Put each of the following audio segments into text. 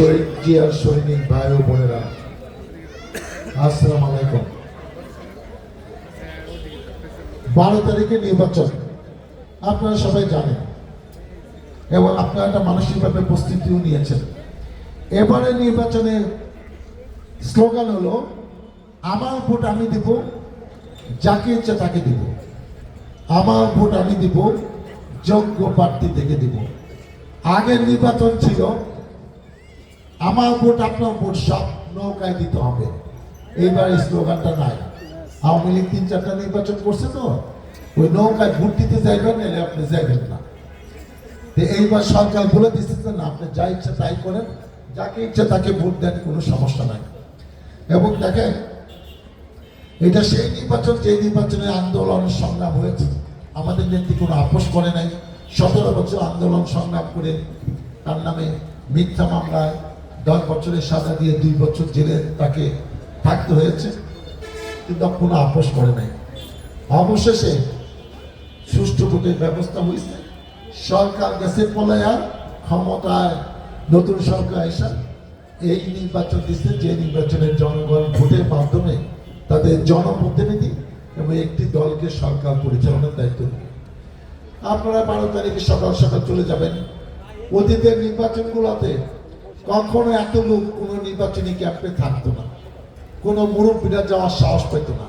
শহীদ জিয়ার সৈনিক ভাই ও বোনেরা, আসসালাম আলাইকুম। বারো তারিখে নির্বাচন, আপনারা সবাই জানেন, এবং আপনারা একটা মানসিকভাবে প্রস্তুতিও নিয়েছেন। এবারে নির্বাচনে স্লোগান হলো, আমার ভোট আমি দেব, যাকে ইচ্ছে তাকে দিব। আমার ভোট আমি দিব, যোগ্য প্রার্থী থেকে দিব। আগের নির্বাচন ছিল আমার ভোট, আপনার ভোট, সব নৌকায় দিতে হবে। এইবার এই স্লোগানটা নাই। আওয়ামী লীগ তিন চারটা নির্বাচন করছে তো। ওই নৌকায় ভোট দিতে যাইবেন এলে আপনি যাইবেন না। এইবার সরকার বলে দিচ্ছে না, আপনি যা ইচ্ছা তাই করেন। যাকে ইচ্ছা তাকে ভোট দেন, কোনো সমস্যা নাই। এবং দেখেন, এটা সেই নির্বাচন যে নির্বাচনে আন্দোলন সংগ্রাম হয়েছে। আমাদের নেত্রী কোনো আপোষ করে নাই। সতেরো বছর আন্দোলন সংগ্রাম করে তার নামে মিথ্যা মামলায় দশ বছরের সাজা দিয়ে দুই বছর জেলে তাকে থাকতে হয়েছে, কিন্তু কোনো আপোষ করে নাই। অবশেষে সুষ্ঠু ভোটের ব্যবস্থা হয়েছে। সরকার গেছে পলায়া ক্ষমতায় নতুন সরকার এসা এই নির্বাচন দিচ্ছে যে নির্বাচনের জনগণ ভোটের মাধ্যমে তাদের জনপ্রতিনিধি এবং একটি দলকে সরকার পরিচালনার দায়িত্ব দেবে। আপনারা বারো তারিখে সকাল সকাল চলে যাবেন। অতীতের নির্বাচনগুলোতে কখনো এত লোক, কোনো নির্বাচনী ক্যাম্পে থাকতো না? কোনো মুরব্বীরা যাওয়ার সাহস পেত না,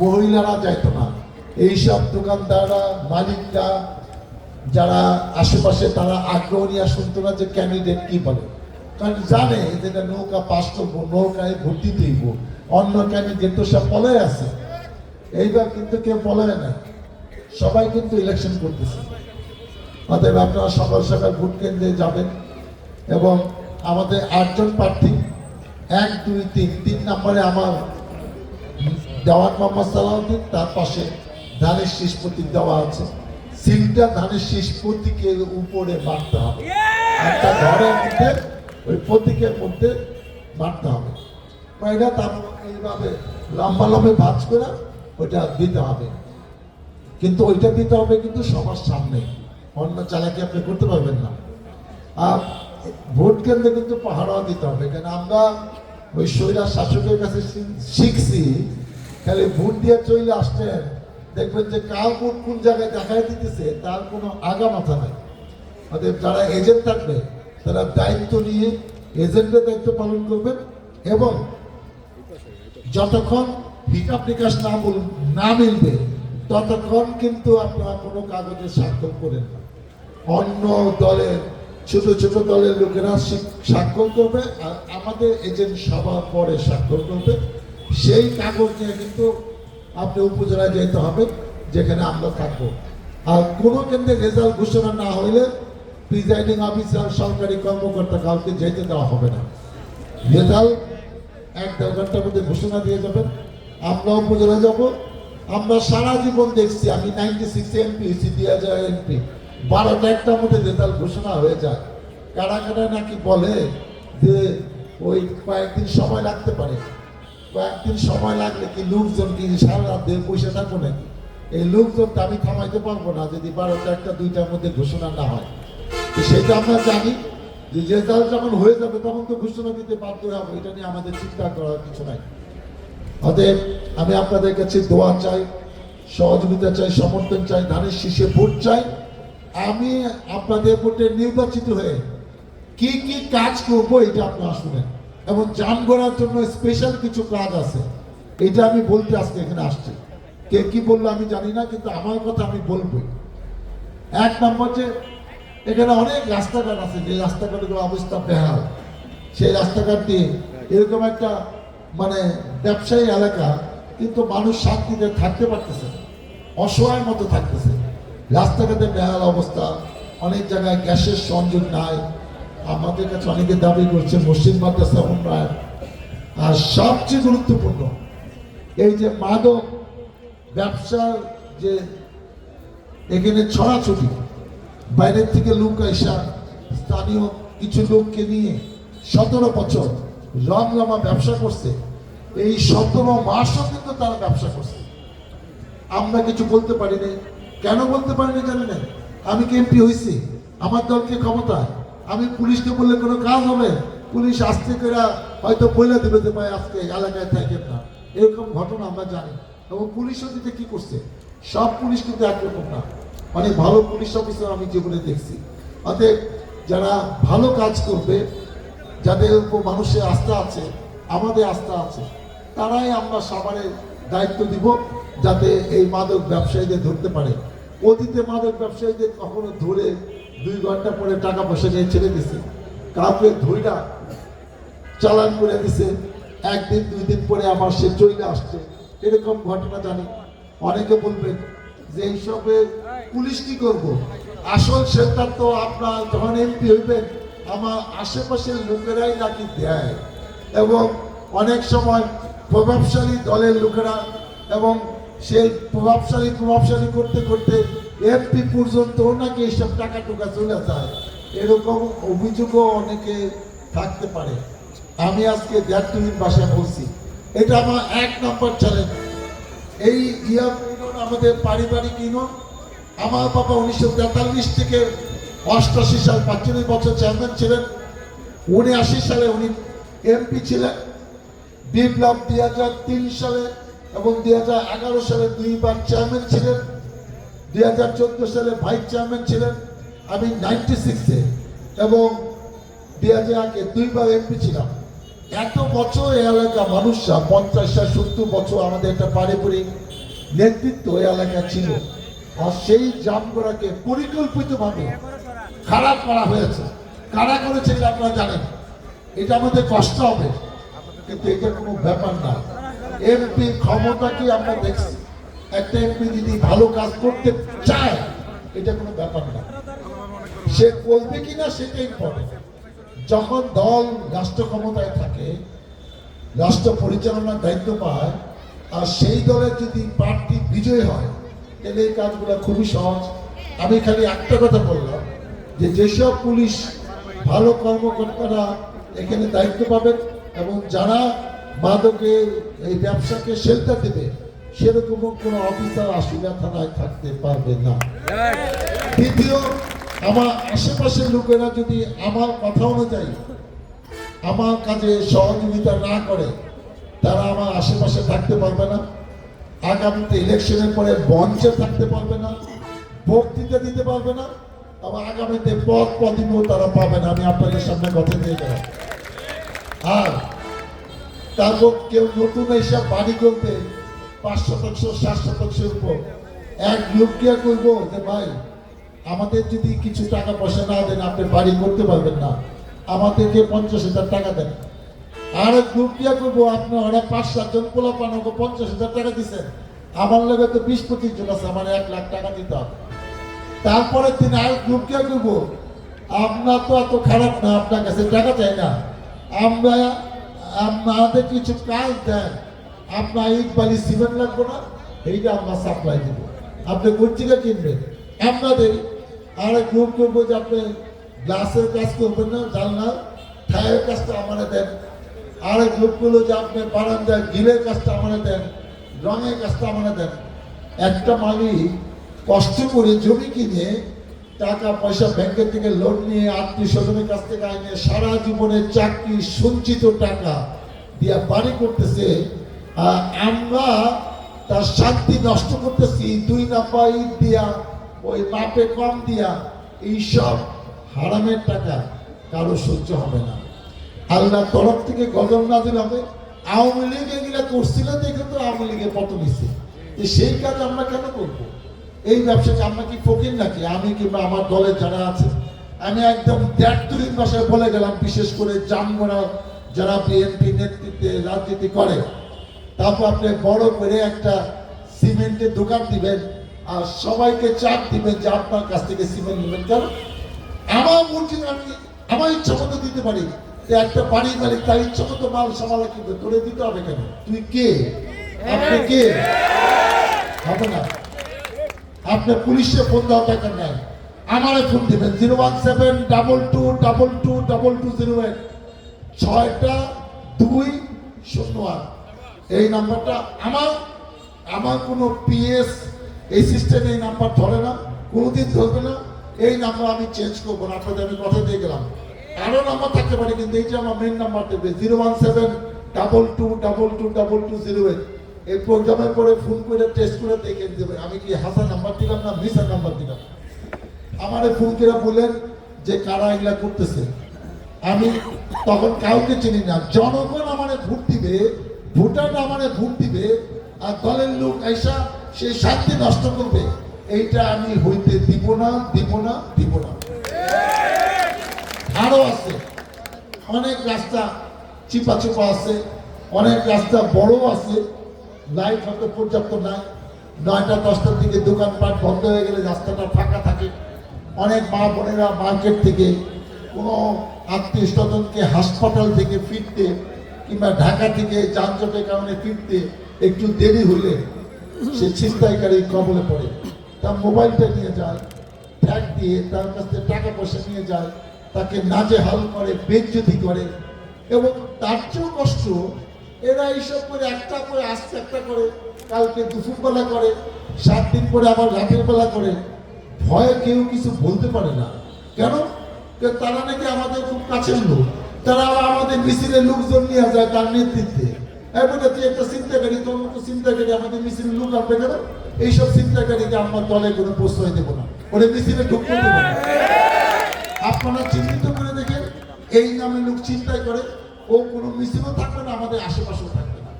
মহিলারা যাইতো না। এইসব দোকানদাররা, মালিকরা, যারা আশেপাশে তারা আগ্রহ নিয়ে শুনতো না যে ক্যান্ডিডেট কি বলে। কারণ জানে যেটা নৌকা পাস করব, নৌকায় ভর্তি দিব, অন্য ক্যান্ডিডেট তো সব পলে আছে। এইবার কিন্তু কেউ বলে না। সবাই কিন্তু ইলেকশন করতেছে। অতএব আপনারা সকাল সকাল ভোট কেন্দ্রে যাবেন এবং আমাদের আটজন প্রার্থী, এক, দুই, তিন তিন নম্বরে আমার দেওয়ান মোহাম্মদ সালাউদ্দিন, তার পাশে ধানের শীষ প্রতীক দেওয়া আছে। সিলটা ধানের শীষ প্রতীকের উপরে মারতে হবে। একটা ঘরের মধ্যে, ওই প্রতীকের মধ্যে মারতে হবে। এটা তার এইভাবে লম্বা লম্বা ভাজ করে ওইটা দিতে হবে। কিন্তু ওইটা দিতে হবে কিন্তু সবার সামনে। অন্য চালাকি আপনি করতে পারবেন না। আর ভোট কেন্দ্রে কিন্তু পাহাড়া দিতে হবে। কেন আমরা ওই শৈলা শাসকের কাছে শিখছি, খালি ভোট দিয়ে চলে আসছেন দেখবেন যে কার ভোট কোন জায়গায় দেখাই দিতেছে, তার কোনো আগা মাথা নাই। অতএব যারা এজেন্ট থাকবে, তারা দায়িত্ব নিয়ে এজেন্টের দায়িত্ব পালন করবেন এবং যতক্ষণ হিসাব নিকাশ না না মিলবে, ততক্ষণ কিন্তু আপনারা কোনো কাগজে স্বাক্ষর করেন না। অন্য দলের ছোট ছোট দলের লোকেরা স্বাক্ষর করবে আর আমাদের এজেন্ট সবার পরে স্বাক্ষর করবে, সেই কাগজ নিয়ে কিন্তু আপনি উপজেলায় যেতে হবে, যেখানে আমরা থাকব। আর কোনো কেন্দ্রে রেজাল্ট ঘোষণা না হইলে প্রিজাইডিং অফিসার, সরকারি কর্মকর্তা কাউকে যেতে দেওয়া হবে না। রেজাল্ট এক দেড় ঘণ্টার মধ্যে ঘোষণা দিয়ে যাবেন। আমরা উপজেলা যাব। আমরা সারা জীবন দেখছি, আমি নাইনটি সিক্স এমপি হয়েছি, দুই হাজার এমপি বারোটা একটার মধ্যে রেজাল্ট ঘোষণা হয়ে যায় কারা কারা নাকি বলে যে ওই কয়েকদিন সময় লাগতে পারে। কয়েকদিন সময় লাগলে কি লোকজন কি সারা রাত দিয়ে বসে থাকব নাকি? এই লোকজনটা আমি থামাইতে পারব না, যদি বারোটা একটা দুইটার মধ্যে ঘোষণা না হয়। তো সেটা আমরা জানি যে রেজাল্ট যখন হয়ে যাবে, তখন তো ঘোষণা দিতে বাধ্য হব। এটা নিয়ে আমাদের চিন্তা করার কিছু নাই। অতএব আমি আপনাদের কাছে দোয়া চাই, সহযোগিতা চাই, সমর্থন চাই, ধানের শীষে ভোট চাই। আমি আপনাদের ভোটে নির্বাচিত হয়ে কি কি কাজ করব এটা আপনারা শুনেন। এবং যান গড়ার জন্য স্পেশাল কিছু কাজ আছে। এটা আমি বলতে আজকে এখানে আসছি। কে কি বলল আমি জানি না, কিন্তু আমার কথা আমি বলবোই এক নম্বর যে এখানে অনেক রাস্তাঘাট আছে, যে রাস্তাঘাটগুলো অবস্থা বেহাল। সেই রাস্তাঘাট দিয়ে এরকম একটা মানে ব্যবসায়ী এলাকা, কিন্তু মানুষ শান্তিতে থাকতে পারতেছে অসহায় মতো থাকতেছে। রাস্তাঘাটে বেহাল অবস্থা, অনেক জায়গায় গ্যাসের সংযোগ নাই। আমাদের কাছে অনেকে দাবি করছে মসজিদ মাদ্রাসা উন্নয়ন। আর সবচেয়ে গুরুত্বপূর্ণ, এই যে মাদক ব্যবসার যে এখানে ছড়াছড়ি, বাইরের থেকে লোক আসা স্থানীয় কিছু লোককে নিয়ে সতেরো বছর রমরমা ব্যবসা করছে। এই সতেরো মাসও কিন্তু তারা ব্যবসা করছে। আমরা কিছু বলতে পারি নাই কেন বলতে পারি না জানি না। আমি কি এমপি হয়েছি আমার দলকে ক্ষমতা? আমি পুলিশকে বললে কোনো কাজ হবে? পুলিশ আসতে করে হয়তো বলে দেবে যে, ভাই, আজকে এলাকায় থাকেন না। এরকম ঘটনা আমরা জানি। এবং পুলিশও দিতে কি করছে? সব পুলিশ কিন্তু একরকম না। অনেক ভালো পুলিশ অফিসার আমি জীবনে দেখছি। অতএব যারা ভালো কাজ করবে, যাদের উপর মানুষের আস্থা আছে, আমাদের আস্থা আছে, তারাই আমরা সবারের দায়িত্ব দিব যাতে এই মাদক ব্যবসায়ীদের ধরতে পারে। অতীতে মাদক ব্যবসায়ীদের কখনো ধরে দুই ঘণ্টা পরে টাকা পয়সা নিয়ে ছেড়ে দিছে। কাউকে ধইরা চালান করে দিছে। একদিন, দুই দিন পরে আমার সে চলে আসছে। এরকম ঘটনা জানি। অনেকে বলবেন যে এইসবে পুলিশ কি করব? আসল সেটা তো আপনার যখন এমপি হইবেন, আমার আশেপাশের লোকেরাই নাকি দেয়। এবং অনেক সময় প্রভাবশালী দলের লোকেরা এবং সেই প্রভাবশালী প্রভাবশালী করতে করতে এমপি পর্যন্ত নাকি এইসব টাকা টুকা চলে যায়। এরকম অভিযোগও অনেকে থাকতে পারে। আমি আজকে দেড় মিনিট ভাষায় বলছি, এটা আমার এক নম্বর চ্যালেঞ্জ এই ইউনিয়ন আমাদের পারিবারিক ইউনিয়ন, আমার বাবা উনিশশো তেতাল্লিশ থেকে অষ্টাশি সাল, পাঁচচল্লিশ বছর চেয়ারম্যান ছিলেন। উনআশি সালে উনি এমপি ছিলেন। বিপ্লব দুই হাজার তিন সালে এবং দুই হাজার এগারো সালে দুইবার চেয়ারম্যান ছিলেন, দুই হাজার চোদ্দ সালে ভাইস চেয়ারম্যান ছিলেন, আমি নাইনটি সিক্সে এবং দুই হাজার আগে দুইবার এমপি ছিলাম। এত বছর এই এলাকা মানুষরা পঞ্চাশ ষাট সত্তর বছর আমাদের একটা পারিবারিক নেতৃত্ব এই এলাকা ছিল। আর সেই জামগড়াকে পরিকল্পিতভাবে খারাপ করা হয়েছে। কারা করেছে এটা আপনারা জানেন এটা আমাদের কষ্ট হবে, কিন্তু এটা কোনো ব্যাপার না। এমপি ক্ষমতা কি আমরা দেখছি? একটা এমপি যদি ভালো কাজ করতে চায়, এটা কোনো ব্যাপার না। সে করবে কিনা সেটাই ইম্পর্টেন্ট যখন দল রাষ্ট্র ক্ষমতায় থাকে, রাষ্ট্র পরিচালনার দায়িত্ব পায়, আর সেই দলের যদি প্রার্থী বিজয় হয়, তাহলে এই কাজগুলো খুবই সহজ। আমি খালি একটা কথা বললাম, যে যেসব পুলিশ ভালো কর্মকর্তারা এখানে দায়িত্ব পাবেন, এবং যারা মাদকের এই ব্যবসাকে শেল্টার দেবে সেরকম কোনো অফিসার আশুলিয়া থানায় থাকতে পারবে না। দ্বিতীয়, আমার আশেপাশের লোকেরা যদি আমার কথা অনুযায়ী আমার কাজে সহযোগিতা না করে, তারা আমার আশেপাশে থাকতে পারবে না। আগামীতে ইলেকশনের পরে মঞ্চে থাকতে পারবে না বক্তৃতা দিতে পারবে না, আবার আগামীতে পদ পদিমও তারা পাবে না। আমি আপনাদের সামনে কথা দিয়ে গেলাম। আর তারপর কেউ নতুন এসে বাড়ি করতে পাঁচ শতাংশ, সাত শতাংশের উপর। এক লোক কি করব? যে ভাই, আমাদের যদি কিছু টাকা পয়সা না দেন, আপনি বাড়ি করতে পারবেন না। আমাদেরকে পঞ্চাশ হাজার টাকা দেন। আর গ্রুপ দিয়া করব? আপনি ওরা পাঁচ সাতজন পোলা পান ওকে পঞ্চাশ হাজার টাকা দিচ্ছেন আমার লগে তো বিশ, পঁচিশ জন আছে, আমার এক লাখ টাকা দিতে হবে। তারপরে তিনি আর গ্রুপ কে করব? আপনার তো এত খারাপ না, আপনার কাছে টাকা চাই না। আমরা আমাদের কিছু কাজ দেন। আপনার ইট বালি সিমেন্ট লাগবো না, এইটা আমরা সাপ্লাই দিব। আপনি পত্রিকা কিনবেন। আপনাদের আর গ্রুপ করব যে আপনি গ্লাসের কাজ করবেন না, জানলা, ঠায়ের কাজটা আমাদের দেন। আর করল যে আপনি বারান্দায় গিলের কাজটা আমাদের দেন, রঙের কাজটা আমাদের দেন। একটা মালিক কষ্ট করে জমি কিনে টাকা পয়সা ব্যাংকের থেকে লোন নিয়ে আত্মীয় স্বজনের কাছ থেকে আইনে সারা জীবনের চাকরি, সঞ্চিত টাকা দিয়া বাড়ি করতেছে। আমরা তার শান্তি নষ্ট করতেছি, দুই নাম্বার ইট দিয়া, ওই মাপে কম দিয়া এইসব হারামের টাকা কারও সহ্য হবে না। আল্লাহ তরফ থেকে গজব নাজিল হবে। আওয়ামী লীগ এগুলা করছিল দেখে তো আওয়ামী লীগের পতন হয়েছে সেই কাজ আমরা কেন করব? এই ব্যবসাকে আমরা কি ফকির নাকি? আমি কিংবা আমার দলের যারা আছে? আমি একদম দ্ব্যর্থহীন ভাষায় বলে গেলাম বিশেষ করে জামগড়া যারা বিএনপি নেতৃত্বে রাজনীতি করে তারপর আপনি বড় করে একটা সিমেন্টের দোকান দিবেন আর সবাইকে চাপ দিবেন যে আপনার কাছ থেকে সিমেন্ট নেবেন। কেন? আমার মসজিদ আমি আমার ইচ্ছা মতো দিতে পারি। একটা বাড়ির মালিক তার ইচ্ছা মতো মাল সামালা কিনবে। তোরে দিতে হবে কেন? তুই কে? আপনি কে? হবে না। আপনি পুলিশে ফোন দেওয়া দরকার নাই আমারে ফোন দিবেন। Zero one seven double two double two double two zero eight ছয়টা দুই শূন্য আট। এই নাম্বারটা আমার আমার কোনো পিএস অ্যাসিস্ট্যান্ট এই নাম্বার ধরে না, কোনোদিন ধরবে না। এই নাম্বার আমি চেঞ্জ করব না। আপনাদের আমি কথা দিয়ে গেলাম। আরও নাম্বার থাকতে পারে, কিন্তু এইটা আমার মেন নাম্বার দেবে, zero one seven double two double two double two zero eight এই প্রোগ্রামে করে ফোন করে টেস্ট করে দেখে দেবে আমি কি হাসান নাম্বার দিলাম না মিসার নাম্বার দিলাম? আমার ফোন করে বলেন যে কারা এগুলা করতেছে। আমি তখন কাউকে চিনি না। জনগণ আমারে ভোট দিবে ভোটার আমারে ভোট দিবে, আর দলের লোক এসা সে শান্তি নষ্ট করবে। এইটা আমি হইতে দিব না দিব না দিব না। আরও আছে। অনেক রাস্তা চিপা চুপা আছে, অনেক রাস্তা বড় আছে। লাইট হয়তো পর্যাপ্ত নাই। নয়টা, দশটার দিকে দোকানপাট বন্ধ হয়ে গেলে রাস্তাটা ফাঁকা থাকে। অনেক মা বোনেরা মার্কেট থেকে কোনো আত্মীয় স্বজনকে হাসপাতাল থেকে ফিরতে কিংবা ঢাকা থেকে যানজটের কারণে ফিরতে একটু দেরি হলে সে ছিনতাইকারী কবলে পড়ে। তার মোবাইলটা নিয়ে যায় ট্যাগ দিয়ে তার কাছ থেকে টাকা পয়সা নিয়ে যায়, তাকে নাজে হাল করে, বেজ্জতি করে। এবং তার চেয়েও কষ্ট এরা এইসব করে একটা করে আস্তে একটা করে কালকে দুপুরবেলা করে, সাত দিন পরে আবার রাতের বেলা করে। ভয়ে কেউ কিছু বলতে পারে না। কেন? তারা নাকি আমাদের খুব কাছের লোক। তারা আবার আমাদের মিছিলের লোকজন নিয়ে যায় তার নেতৃত্বে। এরপরে তুই একটা চিন্তাকারী তোর মতো চিন্তাকারী আমাদের মিছিলের লোক আনবে কেন? এইসব চিন্তাকারীকে আমরা দলে কোনো প্রশ্রয় দেবো না। ওরে মিছিলে ঢুকতে আপনারা চিহ্নিত করে দেখেন, এই নামে লোক চিন্তাই করে। ও কোনো থাকবে না, আমাদের আশেপাশেও থাকবে না।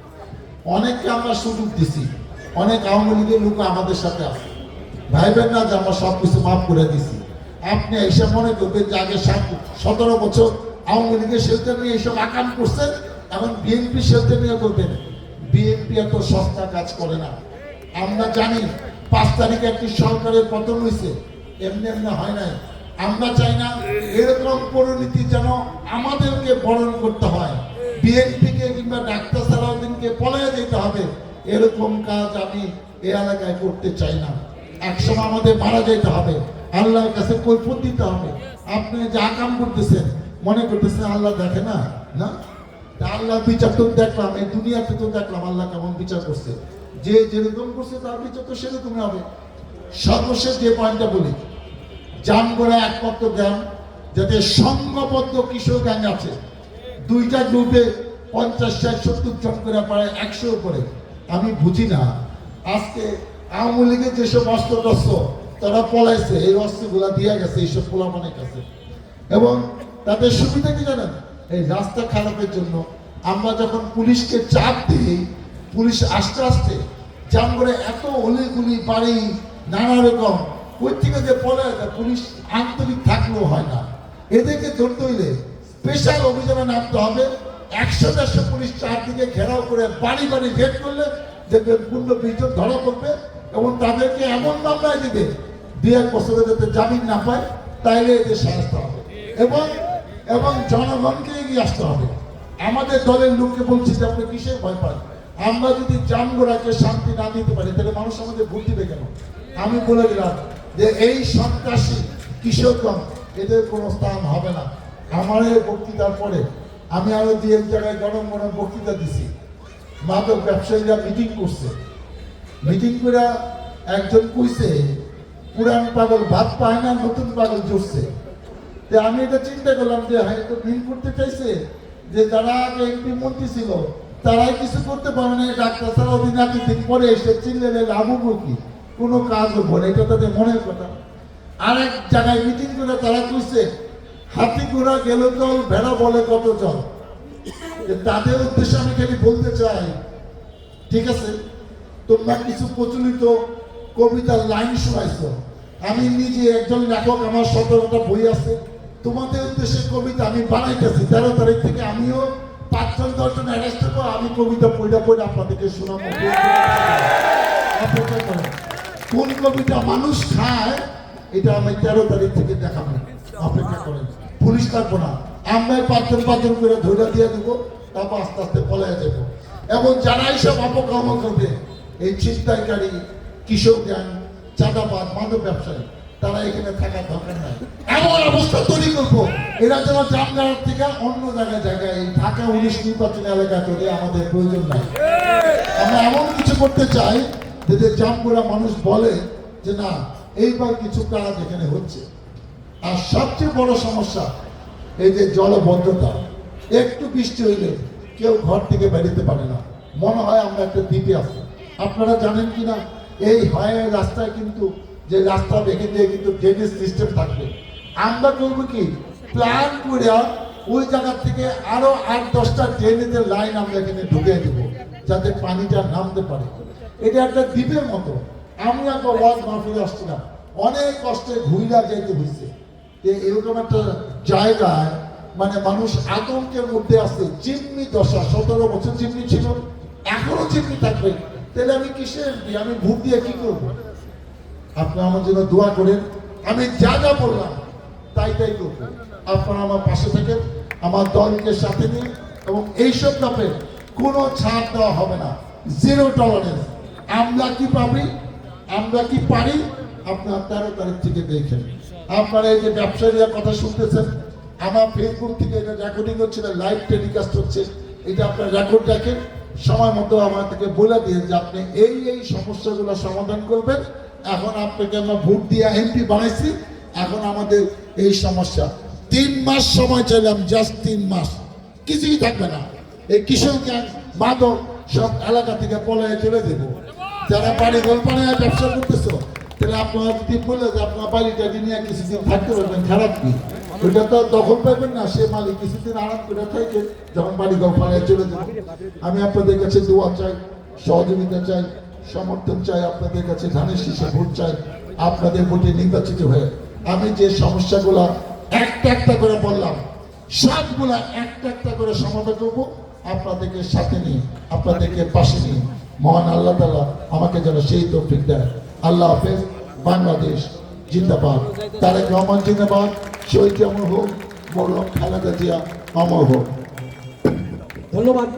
অনেককে আমরা সুযোগ দিছি। অনেক আওয়ামী লীগের লোক আমাদের সাথে আছে। ভাইবেন না যে আমরা সব কিছু মাফ করে দিছি। আপনি এইসব মনে করবেন যে আগে সাত, সতেরো বছর আওয়ামী লীগের শেল্টার নিয়ে এইসব আকাম করছেন, এখন বিএনপি শেল্টার নিয়ে করবেন বিএনপি এত সস্তা কাজ করে না। আমরা জানি পাঁচ তারিখে একটি সরকারের পতন হয়েছে, এমনি এমনি হয় নাই। আমরা চাই না এরকম পরিণতি যেন আমাদেরকে বরণ করতে হয়। বিএনপিকে কিংবা ডাক্তার সালাউদ্দিনকে পলায় যেতে হবে, এরকম কাজ আমি এ এলাকায় করতে চাই না। একসময় আমাদের মারা যেতে হবে। আল্লাহর কাছে কৈফত দিতে হবে। আপনি যা কাম করতেছেন, মনে করতেছেন আল্লাহ দেখে না? না? আল্লাহ বিচার তো দেখলাম, এই দুনিয়াতে তো দেখলাম আল্লাহ কেমন বিচার করছে। যে যেরকম করছে তার বিচার তো সেরকমই হবে। সর্বশেষ যে পয়েন্টটা বলি জামগড়া একমাত্র গ্রাম, যাতে সংঘবদ্ধ কিশোর গ্যাং আছে। দুইটা গ্রুপে পঞ্চাশ, ষাট, সত্তর জন করে প্রায় একশো উপরে। আমি বুঝি না। আজকে আওয়ামী লীগের যেসব অস্ত্র টস্ত্র তারা পলাইছে, এই অস্ত্রগুলা দিয়ে গেছে, এইসব পোলাপানের কাছে। এবং তাদের সুবিধা কি জানেন? এই রাস্তা খারাপের জন্য আমরা যখন পুলিশকে চাপ দিই, পুলিশ আস্তে আস্তে জাম করে এত অলিগুলি বাড়ি, নানা রকম ওই থেকে যে পলায় যায় পুলিশ আন্তরিক থাকলেও হয় না। এদেরকে ধরতে হইলে স্পেশাল অভিযানে নামতে হবে। একশো দেড়শো পুলিশ চারদিকে ঘেরাও করে বাড়ি বাড়ি ভেট করলে দেখবেন পূর্ণ বিদ্যুৎ ধরা পড়বে এবং তাদেরকে এমন মামলায় দিবে দু এক বছরে যাতে জামিন না পায়, তাইলে এদের সাহায্য হবে। এবং এবং জনগণকে এগিয়ে আসতে হবে। আমাদের দলের লোককে বলছি যে আপনি কিসের ভয় পান? আমরা যদি জামগোড়াকে শান্তি না দিতে পারি, তাহলে মানুষ আমাদের ভোট দিবে কেন? আমি বলে দিলাম যে এই সন্ত্রাসী কৃষকগণ এদের কোনো স্থান হবে না। আমার এই বক্তৃতার পরে আমি আরও দু এক জায়গায় গরম গরম বক্তৃতা দিছি। মাদক ব্যবসায়ীরা মিটিং করছে। মিটিং করে একজন কইছে, পুরান পাগল ভাত পায় না, নতুন পাগল জুড়ছে। যে আমি এটা চিন্তা করলাম যে হ্যাঁ হয়তো মিল করতে চাইছে যে, যারা আগে এমপি মন্ত্রী ছিল, তারাই কিছু করতে পারে না ডাক্তার দিন দিন পরে এসে চিনলে লাভ কি? কোনো কাজ হব না, এটা তাদের মনের কথা। আরেক জায়গায় মিটিং করে তারা খুঁজছে, হাতি ঘোড়া গেল জল ভেড়া বলে কত জল তাদের উদ্দেশ্যে আমি খালি বলতে চাই, ঠিক আছে? তোমরা কিছু প্রচলিত কবিতার লাইন শোনাইছো। আমি নিজে একজন লেখক, আমার সতেরোটা বই আছে। তোমাদের উদ্দেশ্যে কবিতা আমি বানাইতেছি, তেরো তারিখ থেকে আমিও পাঁচজন, দশজন অ্যারেস্ট করব আমি কবিতা পড়া পড়ে আপনাদেরকে শোনাবো। অপেক্ষা করেন কোন কবিতা মানুষ খায়, এটা আমি তেরো তারিখ থেকে দেখাবো, অপেক্ষা করেন পুলিশ থাকব আমরাই পাঁচজন পাঁচজন করে ধরে দিয়ে দেবো, তারপর আস্তে আস্তে পলায় যাব। এবং যারা এইসব অপকর্ম করবে, এই ছিনতাইকারী, কৃষক জ্ঞান চাঁদাবাদ মাদক ব্যবসায়ী, তারা এখানে থাকার দরকার নাই। এমন অবস্থা তৈরি করব। এরা যেন জামগাড়ার থেকে অন্য জায়গায় জায়গায় ঢাকা উনিশ নির্বাচনী এলাকা চলে আমাদের প্রয়োজন নাই। আমরা এমন কিছু করতে চাই যাতে জামগুড়া মানুষ বলে যে না, এইবার কিছু কাজ এখানে হচ্ছে। আর সবচেয়ে বড় সমস্যা, এই যে জলবদ্ধতা। একটু বৃষ্টি হইলে কেউ ঘর থেকে বেরোতে পারে না। মনে হয় আমরা একটা দ্বীপে আছি। আপনারা জানেন কি না এই হয় রাস্তায় কিন্তু, যে রাস্তা ভেঙে দিয়ে কিন্তু ড্রেনেজ সিস্টেম থাকবে। আমরা করব কি, প্ল্যান করে ওই জায়গা থেকে আরও আট দশটা ড্রেনেজের লাইন আমরা এখানে ঢুকিয়ে দেবো, যাতে পানিটা নামতে পারে। এটা একটা দ্বীপের মতো। আমি একটা ওয়াজ মাহফিলে আসছিলাম অনেক কষ্টে ঘুইলা যেতে হয়েছে যে এরকম একটা জায়গায় মানে মানুষ আতঙ্কের মধ্যে আছে। চিমনি দশা, সতেরো বছর চিমনি ছিল, এখনও চিমনি থাকবে। তাহলে আমি কিসের এমপি? আমি ভোট দিয়ে কি করব? আপনারা আমার জন্য দোয়া করেন। আমি যা যা বললাম, তাই তাই করব। আপনারা আমার পাশে থাকেন, আমার দলকে সাথে নিয়ে এবং এইসব ব্যাপারে কোনো ছাড় দেওয়া হবে না। জিরো টলারেন্স আমরা কি পাবি? আমরা কি পারি? আপনার তেরো তারিখ থেকে দেখেন। আপনারা এই যে ব্যবসায়ীরা কথা শুনতেছেন, আমার ফেসবুক থেকে এটা রেকর্ডিং হচ্ছে না লাইভ টেলিকাস্ট হচ্ছে। এটা আপনার রেকর্ড দেখেন। সময় মতো আমাদেরকে বলে দিয়ে যে আপনি এই এই সমস্যাগুলো সমাধান করবেন। এখন আপনাকে আমরা ভোট দিয়ে এমপি বানাইছি। এখন আমাদের এই সমস্যা। তিন মাস সময় চাইলাম জাস্ট তিন মাস। কিছুই থাকবে না। এই কিশোরগঞ্জ মাদক সব এলাকা থেকে পলায় চলে দেবো যারা বাড়ি গোলপাড়ায় ব্যবসা করতেছো তাহলে আপনারা যদি বলে যে আপনার বাড়িটা নিয়ে কিছুদিন থাকতে পারবেন, খারাপ কি? ওইটা তো দখল পাবেন না, সে মালিক কিছুদিন আরাম করে থাকে, যখন বাড়ি গোলপাড়ায় চলে যাবে। আমি আপনাদের কাছে দোয়া চাই, সহযোগিতা চাই, সমর্থন চাই, আপনাদের কাছে ধানের শীষে ভোট চাই, আপনাদের ভোটে নির্বাচিত হয়ে। আমি যে সমস্যাগুলা একটা একটা করে বললাম, সবগুলা একটা একটা করে সমাধান করব, আপনাদেরকে সাথে নিয়ে, আপনাদেরকে পাশে নিয়ে। মহান আল্লাহ তালা আমাকে যেন সেই তফিক দেয় আল্লাহ হাফেজ, বাংলাদেশ জিন্দাবাদ। তারেক রহমান জিন্দাবাদ, শহীদ অমর হোক মোরম খালেদা জিয়া অমর হোক। ধন্যবাদ।